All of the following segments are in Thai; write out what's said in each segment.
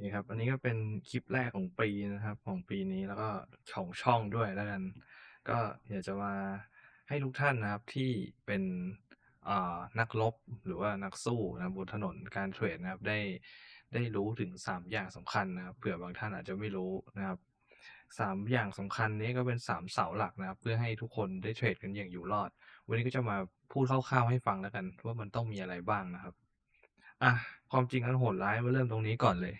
นี่ครับ อันนี้ก็เป็นคลิปแรกของปีนะครับ ของปีนี้แล้วก็ของช่องด้วยแล้วกัน ก็อยากจะมาให้ทุกท่านนะครับที่เป็นนักรบหรือว่านักสู้นะบนถนนการเทรดนะครับได้ได้รู้ถึง 3 อย่างสำคัญนะครับเผื่อบางท่านอาจจะไม่รู้นะครับ3อย่างสำคัญนี้ก็เป็น3เสาหลักนะครับ เพื่อให้ทุกคนได้เทรดกันอย่างอยู่รอด วันนี้ก็จะมาพูดคร่าวๆให้ฟังแล้วกัน ว่ามันต้องมีอะไรบ้างนะครับอะความจริงอันโหดร้ายมาเริ่มตรงนี้ก่อนเลย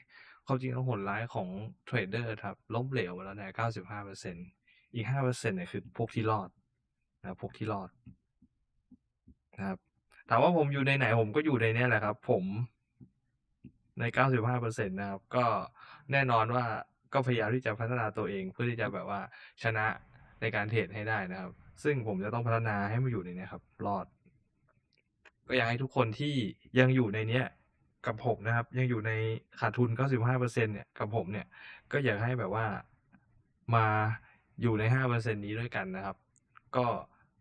ความจริงอันโหดร้ายของเทรดเดอร์ครับล้มเหลวมาแล้วเนี่ย95%อีก5%เปอร์เซ็นเนี่ยคือพวกที่รอดนะพวกที่รอดนะครับถามว่าผมอยู่ในไหนผมก็อยู่ในเนี้ยแหละครับ ผมใน95%นะครับ ก็แน่นอนว่าก็พยายามที่จะพัฒนาตัวเองเพื่อที่จะแบบว่าชนะในการเทรดให้ได้นะครับ ซึ่งผมจะต้องพัฒนาให้มาอยู่ในเนี้ยครับ รอด ก็อยากให้ทุกคนที่ยังอยู่ในเนี้ย กับผมนะครับ ยังอยู่ในขาดทุน 95%เนี่ยกับผมเนี่ยก็อยากให้แบบว่ามาอยู่ใน 5%นี้ด้วยกันนะครับ ก็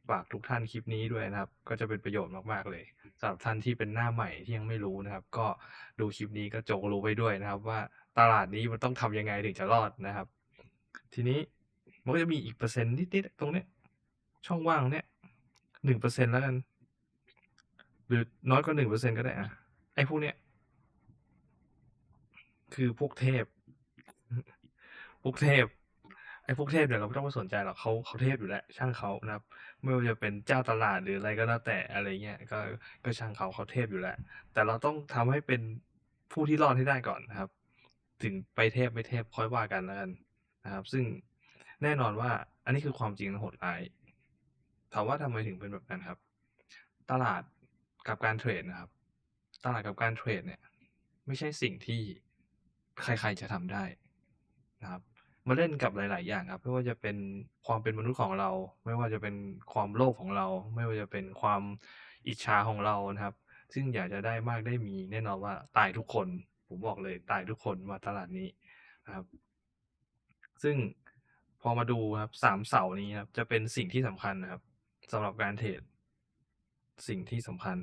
ฝากทุกท่านคลิปนี้ด้วยนะครับ ก็จะเป็นประโยชน์มากๆเลยสำหรับท่านที่เป็นหน้าใหม่ที่ยังไม่รู้นะครับ ก็ดูคลิปนี้ก็จงรู้ไปด้วยนะครับ ว่าตลาดนี้มันต้องทำยังไงถึงจะรอดนะครับ ทีนี้มันก็จะมีอีกเปอร์เซ็นต์นิดๆตรงเนี้ยช่องว่างเนี้ย1%แล้วกัน หรือน้อยกว่า1%ก็ได้อะไอ้พวกเนี้ย คือพวกเทพ พวกเทพ ไอ้พวกเทพเนี่ยเราไม่ต้องไปสนใจหรอกเขาเขาเทพอยู่แล้วช่างเขานะครับ ไม่ว่าจะเป็นเจ้าตลาดหรืออะไรก็แล้วแต่อะไรเงี้ยก็ก็ช่างเขาเขาเทพอยู่แล้ว แต่เราต้องทำให้เป็นผู้ที่รอดให้ได้ก่อนนะครับ ถึงไปเทพไม่เทพค่อยว่ากันแล้วกันนะครับ ซึ่งแน่นอนว่าอันนี้คือความจริงโหดร้ายถามว่าทำไมถึงเป็นแบบนั้นครับ ตลาดกับการเทรดนะครับ ตลาดกับการเทรดเนี่ย ไม่ใช่สิ่งที่ ใครๆจะทำได้นะครับมาเล่นกับหลาย ๆ อย่างครับไม่ว่าจะเป็นความเป็นมนุษย์ของเรา ไม่ว่าจะเป็นความโลภของเรา ไม่ว่าจะเป็นความอิจฉาของเรานะครับ ซึ่งอยากจะได้มากได้มีแน่นอนว่าตายทุกคน ผมบอกเลยตายทุกคนมาตลาดนี้นะครับ ซึ่งพอมาดูครับสามเสานี้ครับจะเป็นสิ่งที่สำคัญนะครับสำหรับการเทรดสิ่งที่สำคัญ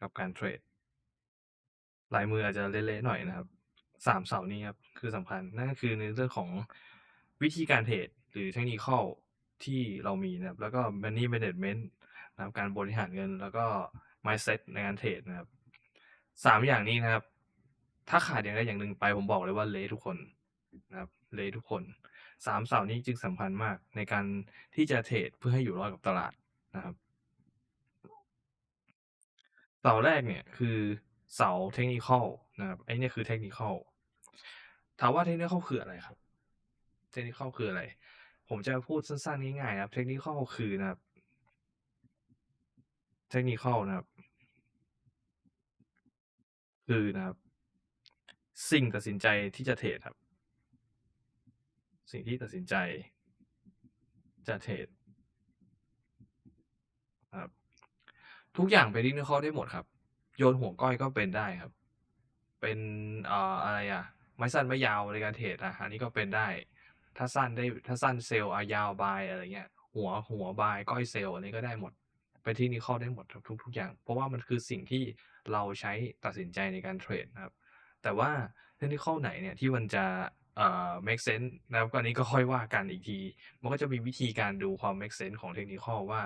กับการเทรดลายมืออาจจะเละๆหน่อยนะครับสามเสานี้ครับคือสำคัญนั่นก็คือในเรื่องของวิธีการเทรดหรือเทคนิคที่เรามีนะครับแล้วก็ money management นะครับการบริหารเงิน แล้วก็ mindset ในการเทรดนะครับสามอย่างนี้นะครับ ถ้าขาดอย่างใดอย่างหนึ่งไปผมบอกเลยว่าเละทุกคนนะครับเละทุกคนสามเสานี้จึงสำคัญมากในการที่จะเทรดเพื่อให้อยู่รอดกับตลาดนะครับ เสาแรกเนี่ยคือเสาเทคนิคอลนะครับไอ้นี่คือเทคนิคอลถามว่าเทคนิคอลคืออะไรครับ เทคนิคอลคืออะไร ผมจะพูดสั้นๆง่ายๆครับ เทคนิคอลคือนะครับ เทคนิคอลนะครับ คือนะครับ สิ่งตัดสินใจที่จะเทรดครับ สิ่งที่ตัดสินใจจะเทรดครับ ทุกอย่างเป็นเทคนิคได้หมดครับ โยนห่วงก้อยก็เป็นได้ครับ เป็นเอ่ออะไรอะไม้สั้นไม้ยาวในการเทรดอะอันนี้ก็เป็นได้ ถ้าสั้นได้ถ้าสั้นเซลล์อะยาวบายอะไรเงี้ย หัวหัวบายก้อยเซลล์อันนี้ก็ได้หมด เป็นเทคนิคได้หมดครับทุกๆอย่าง เพราะว่ามันคือสิ่งที่เราใช้ตัดสินใจในการเทรดนะครับ แต่ว่าเทคนิคไหนเนี่ยที่มันจะเอ่อ make sense นะครับอันนี้ก็ค่อยว่ากันอีกที มันก็จะมีวิธีการดูความ make sense ของเทคนิคว่า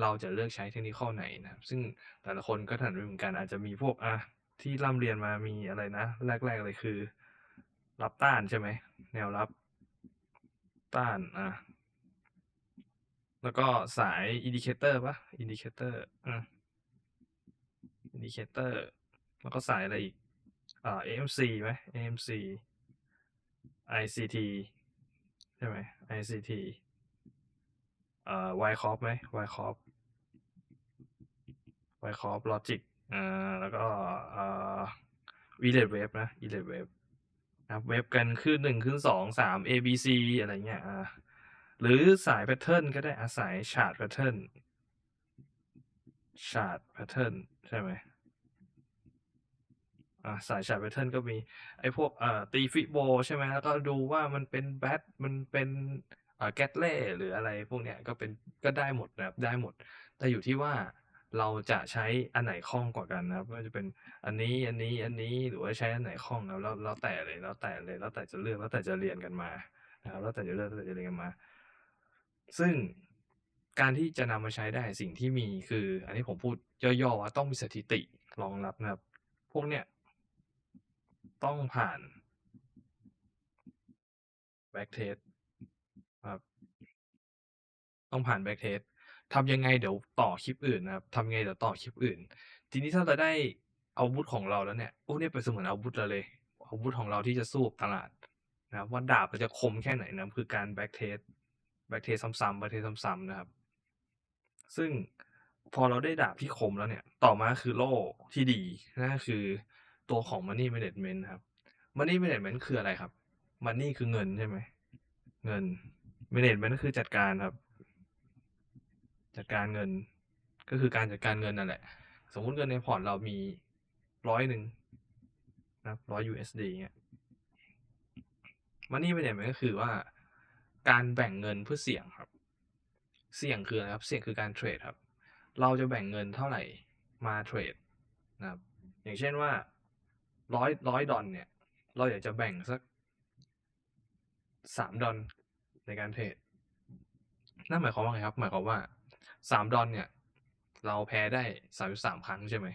เราจะเลือกใช้เทคนิคไหนนะครับซึ่งแต่ละคนก็ถนัดไม่เหมือนกันอาจจะมีพวกอะที่ร่ำเรียนมามีอะไรนะ แรก ๆ เลยคือ รับต้านใช่ไหมแนวรับต้านอะแล้วก็สายอินดิเคเตอร์ปะอินดิเคเตอร์อะอินดิเคเตอร์แล้วก็สายอะไรอีกอ่า AMC ไหม AMC ICT ใช่ไหม ICT เอ่อ Y Corp ไหม Y Corp Y Corp Logic อ่าแล้วก็เอ่อ e l e t Wave นะ e l e t Wave นะครับเว็บกันขึ้นหนึ่งขึ้นสองสาม A B C อะไรเงี้ยอ่าหรือสายแพทเทิร์นก็ได้อาศัยชาร์ตแพทเทิร์นชาร์ตแพทเทิร์นใช่ไหมอ่าสายชาร์ตแพทเทิร์นก็มีไอ้พวกเอ่อตีฟิโบใช่ไหมแล้วก็ดูว่ามันเป็นแบทมันเป็น แกตเล่หรืออะไรพวกเนี้ยก็เป็นก็ได้หมดนะครับได้หมด แต่อยู่ที่ว่าเราจะใช้อันไหนคล่องกว่ากันนะครับไม่ว่าจะเป็นอันนี้อันนี้อันนี้หรือว่าใช้อันไหนคล่องแล้วแล้วแล้วแต่เลยแล้วแต่เลยแล้วแต่จะเลือกแล้วแต่จะเรียนกันมานะครับแล้วแต่จะเลือกแล้วแต่จะเรียนกันมา ซึ่งการที่จะนำมาใช้ได้สิ่งที่มีคือ อันนี้ผมพูดย่อๆว่าต้องมีสถิติรองรับนะครับ พวกเนี้ยต้องผ่าน back test ครับ ต้องผ่าน back test ทำยังไงเดี๋ยวต่อคลิปอื่นนะครับทำยังไงเดี๋ยวต่อคลิปอื่น ทีนี้ถ้าเราได้อาวุธของเราแล้วเนี่ยโอ้เนี่ยเป็นเสมือนอาวุธเราเลย อาวุธของเราที่จะสู้ตลาดนะครับว่าดาบจะคมแค่ไหนนะคือการ back test back test ซ้ำๆ back test ซ้ำๆนะครับ ซึ่งพอเราได้ดาบที่คมแล้วเนี่ย ต่อมาคือโล่ที่ดีนั่นคือตัวของ money management ครับ money management คืออะไรครับ money คือเงินใช่ไหม เงิน management ก็คือจัดการครับ จัดการเงิน ก็คือการจัดการเงินนั่นแหละ สมมุติเงินในพอร์ตเรามีร้อยหนึ่งนะร้อย USD เงี้ย money management ก็คือว่าการแบ่งเงินเพื่อเสี่ยงครับ เสี่ยงคืออะไรครับ เสี่ยงคือการเทรดครับ เราจะแบ่งเงินเท่าไหร่มาเทรดนะครับ อย่างเช่นว่าร้อยร้อยดอลเนี่ย เราอยากจะแบ่งสักสามดอลในการเทรดนั่นหมายความว่าไงครับ หมายความว่า สามดอลเนี่ย เราแพ้ได้สามสามครั้งใช่ไหม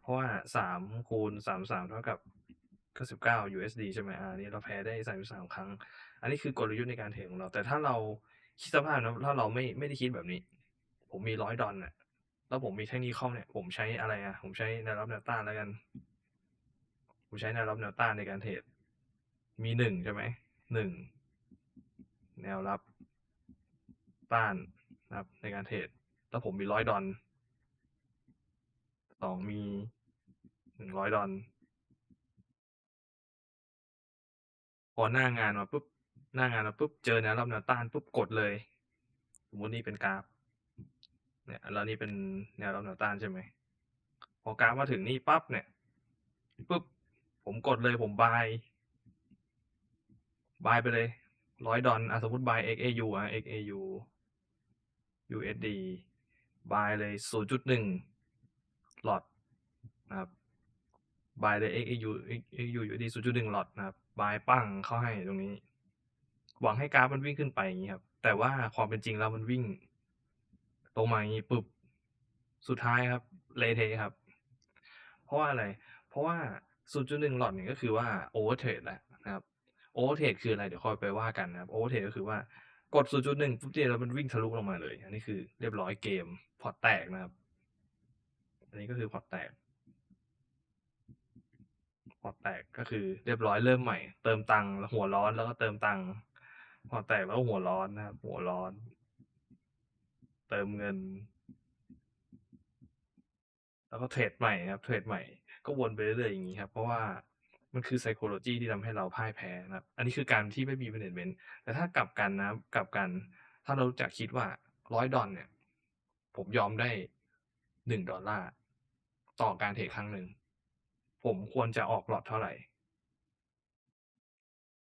เพราะว่าสามคูณสามสามเท่ากับเก้าสิบเก้า USD ใช่ไหมอ่านี่เราแพ้ได้สามสามครั้ง อันนี้คือกลยุทธ์ในการเทรดของเรา แต่ถ้าเราคิดสภาพนะถ้าเราไม่ไม่ได้คิดแบบนี้ ผมมีร้อยดอลเนี่ยแล้วผมมีเทคนิคเข้าเนี่ย ผมใช้อะไรอะ ผมใช้แนวรับแนวต้านแล้วกัน ผมใช้แนวรับแนวต้านในการเทรด มีหนึ่งใช่ไหม หนึ่ง แนวรับต้านนะครับในการเทรด แล้วผมมีร้อยดอลสองมีหนึ่งร้อยดอลพอหน้างานมาปุ๊บหน้างานมาปุ๊บเจอแนวรับแนวต้านปุ๊บกดเลย สมมตินี่เป็นกราฟ เนี่ยแล้วนี่เป็นแนวรับแนวต้านใช่ไหมพอกราฟมาถึงนี่ปั๊บเนี่ยปุ๊บผมกดเลยผมบายบายไปเลยร้อยดอลอะสมมติ buy XAU อะ XAU USD buy เลยศูนย์จุดหนึ่งหลอดนะครับ buy เลย XAU XAU USD ศูนย์จุดหนึ่งหลอดนะครับ buy ปั้งเข้าให้ตรงนี้ หวังให้กราฟมันวิ่งขึ้นไปอย่างนี้ครับ แต่ว่าความเป็นจริงแล้วมันวิ่งตรงมาอย่างนี้ปุ๊บ สุดท้ายครับเลเทครับ เพราะว่าอะไร เพราะว่า 0.1 หลอดเนี่ยก็คือว่า overtrade แหล้วนะครับ overtrade คืออะไรเดี๋ยวค่อยไปว่ากันนะครับ overtrade ก็คือว่ากด 0.1ปุ๊บเนี่ยแล้วมันวิ่งทะลุลงมาเลย อันนี้คือเรียบร้อยเกม พอร์ตแตกนะครับ อันนี้ก็คือพอร์ตแตก พอร์ตแตกก็คือเรียบร้อยเริ่มใหม่ เติมตังค์แล้วหัวร้อนแล้วก็เติมตังค์พอร์ตแตกแล้วหัวร้อนนะครับ หัวร้อน เติมเงิน แล้วก็เทรดใหม่ครับ เทรดใหม่ ก็วนไปเรื่อยๆอย่างนี้ครับ เพราะว่ามันคือ psychology ที่ทำให้เราพ่ายแพ้นะครับ อันนี้คือการที่ไม่มี management แต่ถ้ากลับกันนะกลับกัน ถ้าเราจักคิดว่าร้อยดอลเนี่ย ผมยอมได้หนึ่งดอลลาร์ต่อการเทรดครั้งหนึ่ง ผมควรจะออกหลอดเท่าไหร่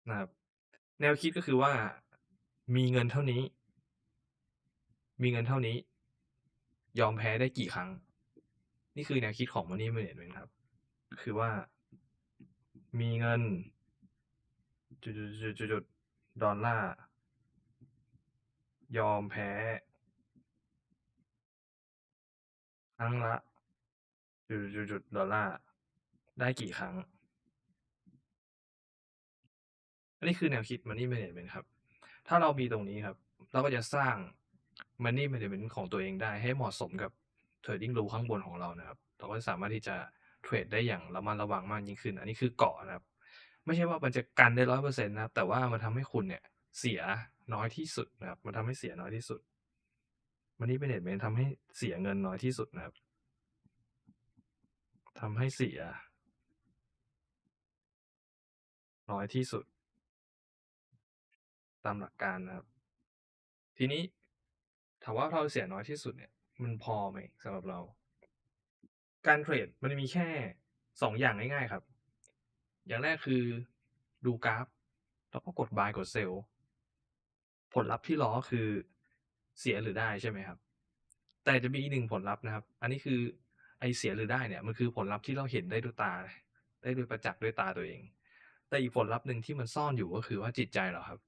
นะครับแนวคิดก็คือว่ามีเงินเท่านี้ มีเงินเท่านี้ ยอมแพ้ได้กี่ครั้ง นี่คือแนวคิดของ Money Management ครับ คือว่ามีเงินจุดๆๆดอลลาร์ ยอมแพ้ ครั้งละจุดๆๆดอลลาร์ได้กี่ครั้ง อันนี้คือแนวคิด Money Management ครับ ถ้าเรามีตรงนี้ครับ เราก็จะสร้าง Money Management ของตัวเองได้ให้เหมาะสมกับ Trading Rule ข้างบนของเรานะครับ เราก็สามารถที่จะเทรดได้อย่างระมัดระวังมากยิ่งขึ้น อันนี้คือเกาะนะครับ ไม่ใช่ว่ามันจะกันได้100%นะครับ แต่ว่ามันทำให้คุณเนี่ยเสียน้อยที่สุดนะครับ มันทำให้เสียน้อยที่สุด Money Management ทำให้เสียเงินน้อยที่สุดนะครับทำให้เสีย น้อยที่สุด ตามหลักการนะครับ ทีนี้ถามว่าเราเสียน้อยที่สุดเนี่ย มันพอไหมสำหรับเรา การเทรดมันมีแค่2องอย่างง่ายๆครับ อย่างแรกคือดูกราฟ แล้วก็กด buy กด sell ผลลัพธ์ที่รอคือ เสียหรือได้ใช่ไหมครับ แต่จะมีอีกหนึ่งผลลัพธ์นะครับ อันนี้คือไอ้เสียหรือได้เนี่ยมันคือผลลัพธ์ที่เราเห็นได้ด้วยตา ได้ด้วยประจักษ์ด้วยตาตัวเอง แต่อีกผลลัพธ์หนึ่งที่มันซ่อนอยู่ก็คือว่าจิตใจเราครับ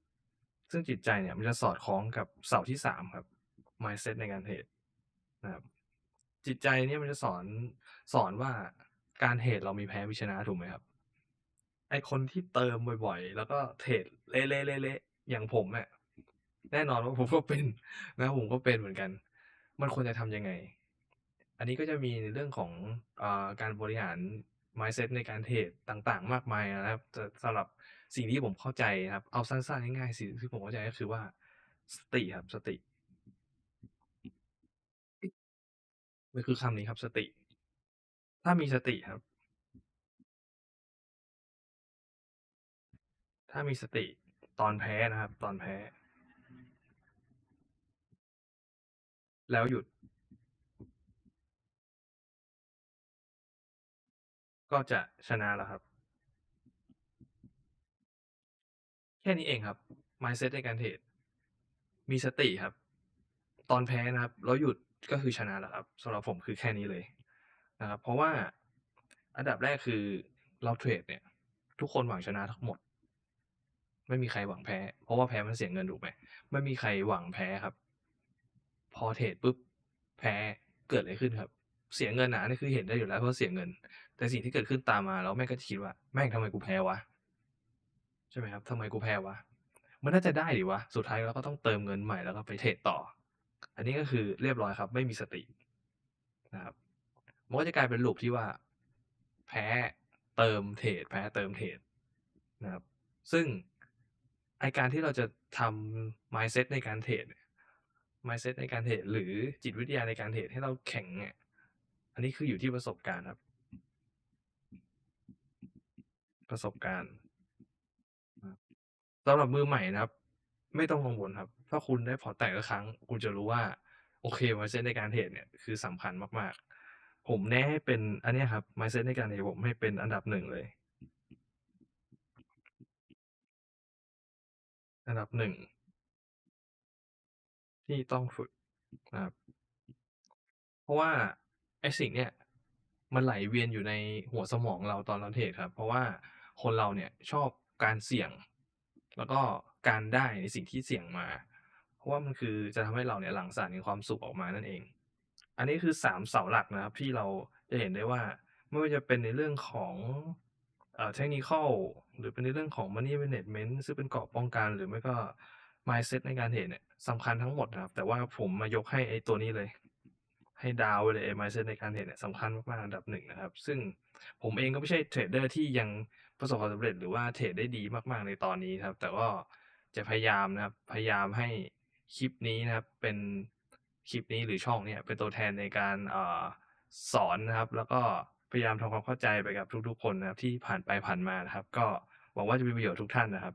ซึ่งจิตใจเนี่ยมันจะสอดคล้องกับเสาที่3ครับ mindset ในการเทรดนะครับ จิตใจเนี่ยมันจะสอนสอนว่าการเทรดเรามีแพ้มีชนะถูกไหมครับไอ้คนที่เติมบ่อยๆ แล้วก็เทรดเละๆๆๆอย่างผมอะ แน่นอนว่าผมก็เป็นนะผมก็เป็นเหมือนกัน มันควรจะทำยังไง?อันนี้ก็จะมีในเรื่องของอการบริหาร mindset ในการเทรดต่างๆ มากมายนะครับแต่สำหรับสิ่งที่ผมเข้าใจครับ เอาสั้นๆง่ายๆสิ่งที่ผมเข้าใจก็คือว่าสติครับสติมันคือคำนี้ครับสติ ถ้ามีสติครับ ถ้ามีสติตอนแพ้นะครับ ตอนแพ้ แล้วหยุด ก็จะชนะแล้วครับ แค่นี้เองครับ mindset ในการเทรดมีสติครับ ตอนแพ้นะครับ แล้วหยุดก็คือชนะแล้วครับสำหรับผมคือแค่นี้เลยนะครับ เพราะว่าอันดับแรกคือเราเทรดเนี่ย ทุกคนหวังชนะทั้งหมด ไม่มีใครหวังแพ้ เพราะว่าแพ้มันเสียเงินถูกไหม?ไม่มีใครหวังแพ้ครับ อเทรดปุ๊บแพ้เกิดอะไรขึ้นครับ?เสียเงินอะนนี้คือเห็นได้อยู่แล้วเพราะเสียเงิน แต่สิ่งที่เกิดขึ้นตามมาแล้วแม่งก็จะคิดว่า"แม่งทำไมกูแพ้วะ?"ใช่ไหมครับ"ทำไมกูแพ้วะ?มันน่าจะได้ดิวะ"สุดท้ายเราก็ต้องเติมเงินใหม่แล้วก็ไปเทรดต่อ อันนี้ก็คือเรียบร้อยครับ ไม่มีสตินะครับมันก็จะกลายเป็น loop ที่ว่า แพ้เติมเทรดแพ้เติมเทรดนะครับ ซึ่งไอการที่เราจะทำ mindset ในการเทรดเ mindset ในการเทรดหรือจิตวิทยาในการเทรดให้เราแข็งเนี่ยอันนี้คืออยู่ที่ประสบการณ์ครับ ประสบการณ์สำหรับมือใหม่นะครับ ไม่ต้องกังวลครับ ถ้าคุณได้พอร์ตแตกสักครั้ง คุณจะรู้ว่า โอเค mindset ในการเทรดเนี่ยคือสำคัญมากๆ ผมแนะให้เป็นอันนี้ครับ mindset ในการเทรดผมให้เป็นอันดับ1เลย อันดับ1 ที่ต้องฝึกนะครับ เพราะว่าไอ้สิ่งเนี้ยมันไหลเวียนอยู่ในหัวสมองเราตอนเราเทรดครับ เพราะว่าคนเราเนี่ยชอบการเสี่ยง แล้วก็การได้ในสิ่งที่เสี่ยงมา เพราะว่ามันคือจะทำให้เราเนี่ยหลั่งสารแห่งความสุขออกมานั่นเอง อันนี้คือ3เสาหลักนะครับ ที่เราจะเห็นได้ว่าไม่ว่าจะเป็นในเรื่องของเอ่อ Technical หรือเป็นในเรื่องของ Money Management ซึ่งเป็นเกราะป้องกันหรือไม่ก็ mindset ในการเทรดเนี่ยสำคัญทั้งหมดนะครับ แต่ว่าผมมายกให้ไอ้ตัวนี้เลย ให้ดาวเลยไอ้ mindset ในการเทรดเนี่ยสำคัญมากๆอันดับ1นะครับ ซึ่งผมเองก็ไม่ใช่เทรดเดอร์ที่ยังประสบความสำเร็จหรือว่าเทรดได้ดีมากๆในตอนนี้ครับ แต่ก็จะพยายามนะครับ พยายามให้คลิปนี้นะครับ เป็นคลิปนี้หรือช่องเนี่ยเป็นตัวแทนในการอสอนนะครับ แล้วก็พยายามทำความเข้าใจไปกับทุกๆ คนนะครับ ที่ผ่านไปผ่านมานะครับ ก็หวังว่าจะมีประโยชน์ทุกท่านนะครับ